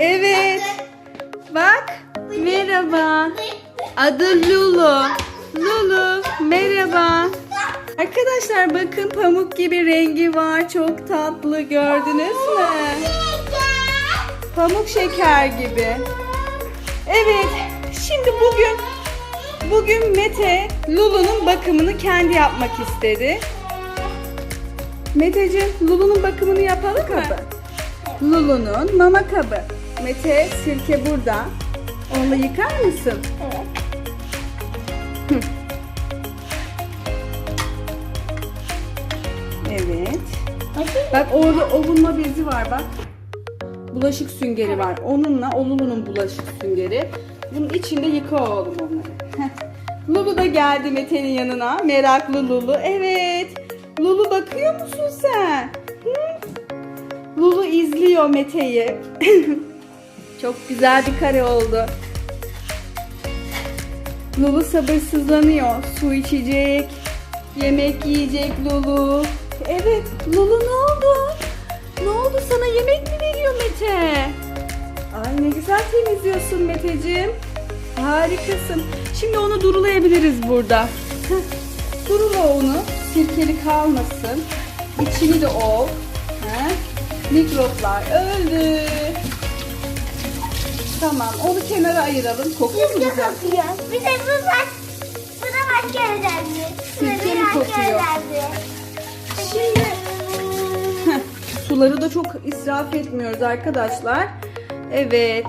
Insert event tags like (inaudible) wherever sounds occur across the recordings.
Evet. Bak. Merhaba. Adı Lulu. Lulu. Merhaba. Arkadaşlar bakın pamuk gibi rengi var. Çok tatlı gördünüz mü? Pamuk şeker gibi. Evet. Şimdi bugün bugün Mete Lulu'nun bakımını kendi yapmak istedi. Meteciğim Lulu'nun bakımını yapalım mı? Lulu'nun mama kabı. Mete sirke burada. Onunla yıkar mısın? Evet. Evet. Bak orada ovunma bezi var bak. Bulaşık süngeri var. Onunla o Lulu'nun bulaşık süngeri. Bunun içinde yıka oğlum onları. Lulu da geldi Mete'nin yanına. Meraklı Lulu. Evet. Lulu bakıyor musun sen? Hı? Lulu izliyor Mete'yi. (laughs) Çok güzel bir kare oldu. Lulu sabırsızlanıyor. Su içecek. Yemek yiyecek Lulu. Evet. Lulu ne oldu? Ne oldu sana yemek mi veriyor Mete? Ay ne güzel temizliyorsun Meteciğim. Harikasın. Şimdi onu durulayabiliriz burada. Durula onu. Sirkeli kalmasın. İçini de ol. Heh. Mikroplar öldü. Tamam onu kenara ayıralım. Kokuyor mu Sirke güzel? kokuyor. Bir de bu bak. Bu da başka özelliği. Bu da Sirke mi başka kokuyor? Şimdi Heh, suları da çok israf etmiyoruz arkadaşlar. Evet.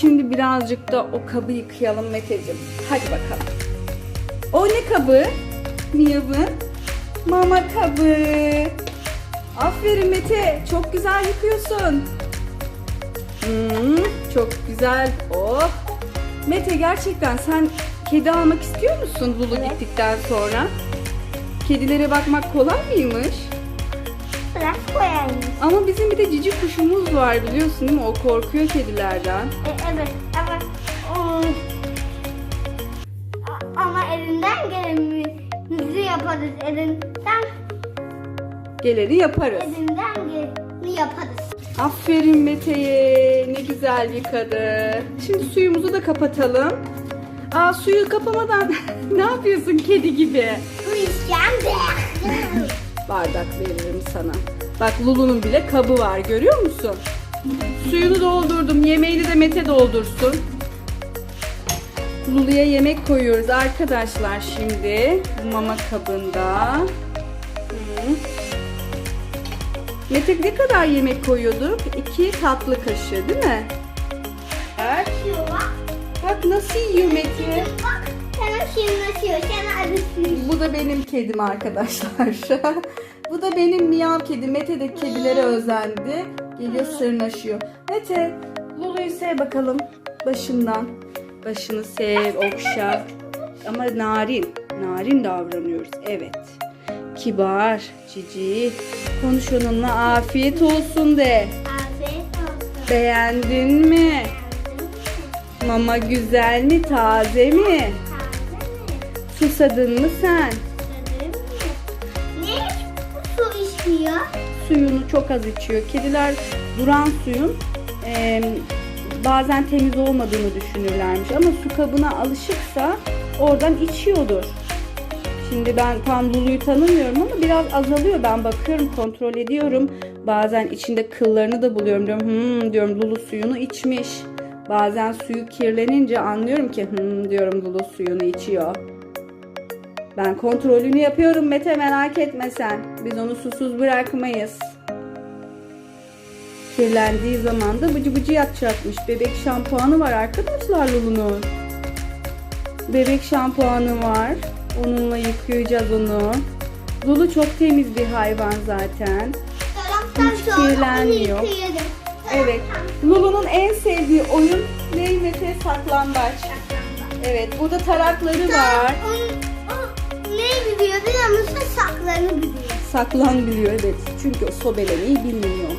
Şimdi birazcık da o kabı yıkayalım Meteciğim. Hadi bakalım. O ne kabı? Miyav'ın mama kabı. Aferin Mete. Çok güzel yıkıyorsun. Hmm, çok güzel. Oh. Mete gerçekten sen kedi almak istiyor musun Lulu Evet. gittikten sonra? Kedilere bakmak kolay mıymış? Biraz koyayım. Ama bizim bir de cici kuşumuz var biliyorsun değil mi? O korkuyor kedilerden. E, evet ama o- A- ama elinden gelenimizi yaparız. Elinden Geleni yaparız. elinden geleni yaparız. Aferin Mete'ye. Ne güzel yıkadı. Şimdi suyumuzu da kapatalım. Aa suyu kapamadan (laughs) ne yapıyorsun kedi gibi? Bu işkembe. Bardak veririm sana. Bak Lulu'nun bile kabı var görüyor musun? Suyunu doldurdum. Yemeğini de Mete doldursun. Lulu'ya yemek koyuyoruz arkadaşlar şimdi. Bu Mama kabında. Mete ne kadar yemek koyuyorduk? İki tatlı kaşığı değil mi? Evet. Bak. Bak nasıl yiyor Mete. Bak. Sana şirinleşiyor. Sana acısını. Bu da benim kedim arkadaşlar. (laughs) Bu da benim miyav kedim. Mete de kedilere özendi. Geliyor sırnaşıyor. Mete, Lulu'yu sev bakalım. Başından. Başını sev, okşa. Ama narin. Narin davranıyoruz. Evet. Kibar, cici. Konuş onunla afiyet olsun de. Afiyet olsun. Beğendin mi? Mama güzel mi, taze mi? Susadın mı sen? Ne? Bu su içmiyor. suyunu çok az içiyor. Kediler duran suyun e, bazen temiz olmadığını düşünürlermiş ama su kabına alışıksa oradan içiyordur. Şimdi ben tam Lulu'yu tanımıyorum ama biraz azalıyor. Ben bakıyorum, kontrol ediyorum. Bazen içinde kıllarını da buluyorum. Diyorum, hmm, diyorum Lulu suyunu içmiş. Bazen suyu kirlenince anlıyorum ki hmm, diyorum Lulu suyunu içiyor. Ben kontrolünü yapıyorum Mete merak etme sen. Biz onu susuz bırakmayız. Kirlendiği zaman da bıcı bıcı yapacakmış. Bebek şampuanı var arkadaşlar Lulu'nun. Bebek şampuanı var. Onunla yıkayacağız onu. Lulu çok temiz bir hayvan zaten. Hiç kirlenmiyor. Evet. Lulu'nun en sevdiği oyun ne Mete? Saklambaç. Evet. Burada tarakları var. Ne biliyor biliyor musun? Saklarını biliyor. Saklan biliyor evet. Çünkü o sobelemeyi bilmiyor.